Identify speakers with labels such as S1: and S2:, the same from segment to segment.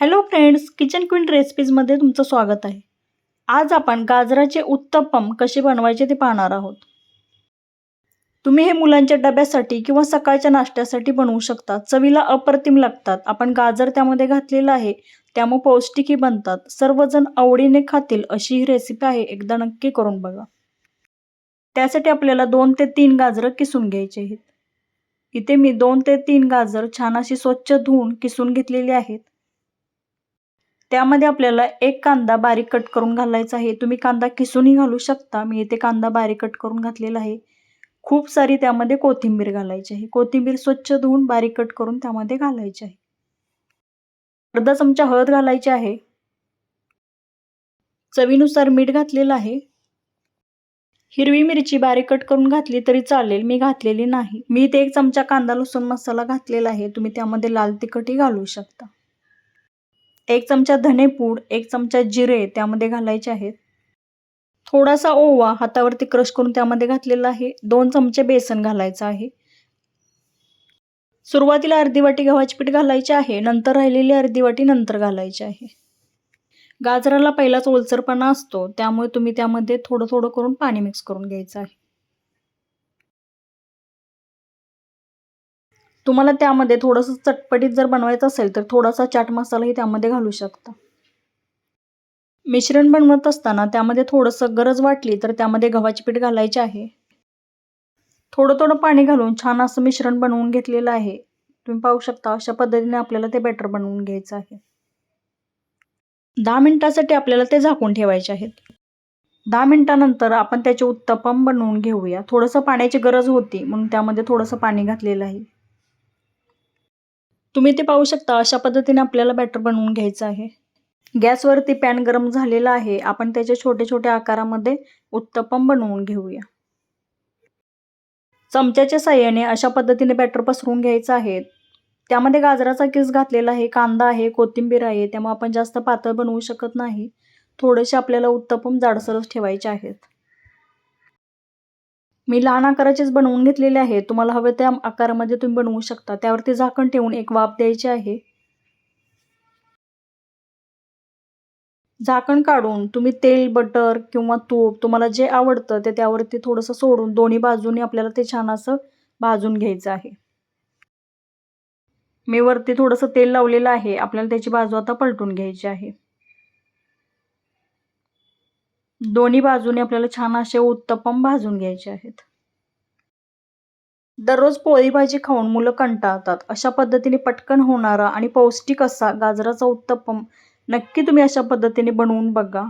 S1: Hello friends kitchen queen रेसिपीजमध्ये तुमचं स्वागत आहे. आज आपण गाजराचे उत्तप्पम कसे बनवायचे ते पाहणार आहोत. तुम्ही हे मुलांच्या डब्यासाठी किंवा सकाळच्या नाश्त्यासाठी बनवू शकता. चवीला अप्रतिम लागतात. आपण गाजर त्यामध्ये घातलेलं आहे. त्यामुळे पौष्टिकही बनतात. सर्वजण आवडीने खातील अशी ही रेसिपी आहे. एकदा नक्की करून बघा. त्यासाठी आपल्याला दोन ते तीन गाजरं किसून घ्यायचे आहेत. इथे मी दोन ते तीन गाजर छान अशी स्वच्छ धुवून किसून घेतलेली आहेत. त्यामध्ये आपल्याला एक कांदा बारीक कट करून घालायचा आहे. तुम्ही कांदा किसूनही घालू शकता. मी इथे कांदा बारीक कट करून घातलेला आहे. खूप सारी त्यामध्ये कोथिंबीर घालायची आहे. कोथिंबीर स्वच्छ धुवून बारीक कट करून त्यामध्ये घालायची आहे. अर्धा चमचा हळद घालायची आहे. चवीनुसार मीठ घातलेलं आहे. हिरवी मिरची बारीक कट करून घातली तरी चालेल. मी घातलेली नाही. मी इथे एक चमचा कांदा लसूण मसाला घातलेला आहे. तुम्ही त्यामध्ये लाल तिखटही घालू शकता. एक चमचा धनेपूड एक चमचा जिरे त्यामध्ये घालायचे आहेत. थोडासा ओवा हातावरती क्रश करून त्यामध्ये घातलेला आहे. दोन चमचे बेसन घालायचं आहे. सुरुवातीला अर्धी वाटी गव्हाचे पीठ घालायचे आहे. नंतर राहिलेली अर्धी वाटी नंतर घालायची आहे. गाजराला पहिलाच ओलसरपणा असतो. त्यामुळे तुम्ही त्यामध्ये थोडं थोडं करून पाणी मिक्स करून घ्यायचं आहे. तुम्हाला त्यामध्ये थोडंसं चटपटीत जर बनवायचं असेल तर थोडासा चाट मसालाही त्यामध्ये घालू शकता. मिश्रण बनवत असताना त्यामध्ये थोडंसं गरज वाटली तर त्यामध्ये गव्हाचे पीठ घालायचे आहे. थोडं थोडं पाणी घालून छान असं मिश्रण बनवून घेतलेलं आहे. तुम्ही पाहू शकता अशा पद्धतीने आपल्याला ते बॅटर बनवून घ्यायचं आहे. दहा मिनिटासाठी आपल्याला ते झाकून ठेवायचे आहेत. दहा मिनिटानंतर आपण त्याचे उत्तपम बनवून घेऊया. थोडंसं पाण्याची गरज होती म्हणून त्यामध्ये थोडंसं पाणी घातलेलं आहे. तुम्ही ते पाहू शकता अशा पद्धतीने आपल्याला बॅटर बनवून घ्यायचं आहे. गॅसवरती पॅन गरम झालेला आहे. आपण त्याचे छोटे छोटे आकारामध्ये उत्तपम बनवून घेऊया. चमच्याच्या साह्याने अशा पद्धतीने बॅटर पसरून घ्यायचं आहे. त्यामध्ये गाजराचा किस घातलेला आहे कांदा आहे कोथिंबीर आहे त्यामुळे आपण जास्त पातळ बनवू शकत नाही. थोडेसे आपल्याला उत्तपम जाडसरच ठेवायचे आहेत. मी लहान आकाराचेच बनवून घेतलेले आहे. तुम्हाला हवे त्या आकारामध्ये तुम्ही बनवू शकता. त्यावरती झाकण ठेवून एक वाफ द्यायची आहे. झाकण काढून तुम्ही तेल बटर किंवा तूप तुम्हाला जे आवडतं ते त्यावरती थोडंसं सोडून दोन्ही बाजूने आपल्याला ते छान असं भाजून घ्यायचं आहे. मी वरती थोडंसं तेल लावलेलं आहे. आपल्याला त्याची बाजू आता पलटून घ्यायची आहे. दोन्ही बाजूने आपल्याला छान असे उत्तपम भाजून घ्यायचे आहेत. दररोज पोळी भाजी खाऊन मुलं कंटाळतात. अशा पद्धतीने पटकन होणारा आणि पौष्टिक असा गाजराचा उत्तपम नक्की तुम्ही अशा पद्धतीने बनवून बघा.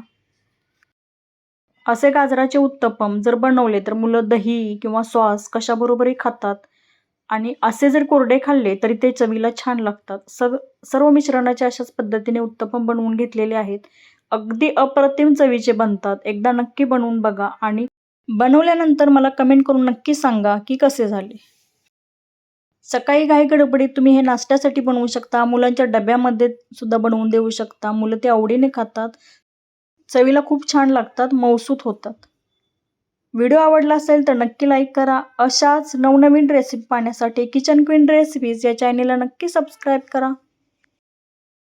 S1: असे गाजराचे उत्तपम जर बनवले तर मुलं दही किंवा सॉस कशाबरोबरही खातात आणि असे जर कोरडे खाल्ले तरी ते चवीला छान लागतात. सग सर्व मिश्रणाचे अशाच पद्धतीने उत्तपम बनवून घेतलेले आहेत. अगदी अप्रतिम चवीचे बनतात. एकदा नक्की बनवून बघा आणि बनवल्यानंतर मला कमेंट करून नक्की सांगा की कसे झाले. सकाळी घाई गडबडीत तुम्ही हे नाश्त्यासाठी बनवू शकता. मुलांच्या डब्यामध्ये सुद्धा बनवून देऊ शकता. मुलं ते आवडीने खातात. चवीला खूप छान लागतात. मौसूत होतात. व्हिडिओ आवडला असेल तर नक्की लाईक करा. अशाच नवनवीन रेसिपी पाहण्यासाठी किचन क्वीन रेसिपीज या चॅनेलला नक्की सबस्क्राईब करा.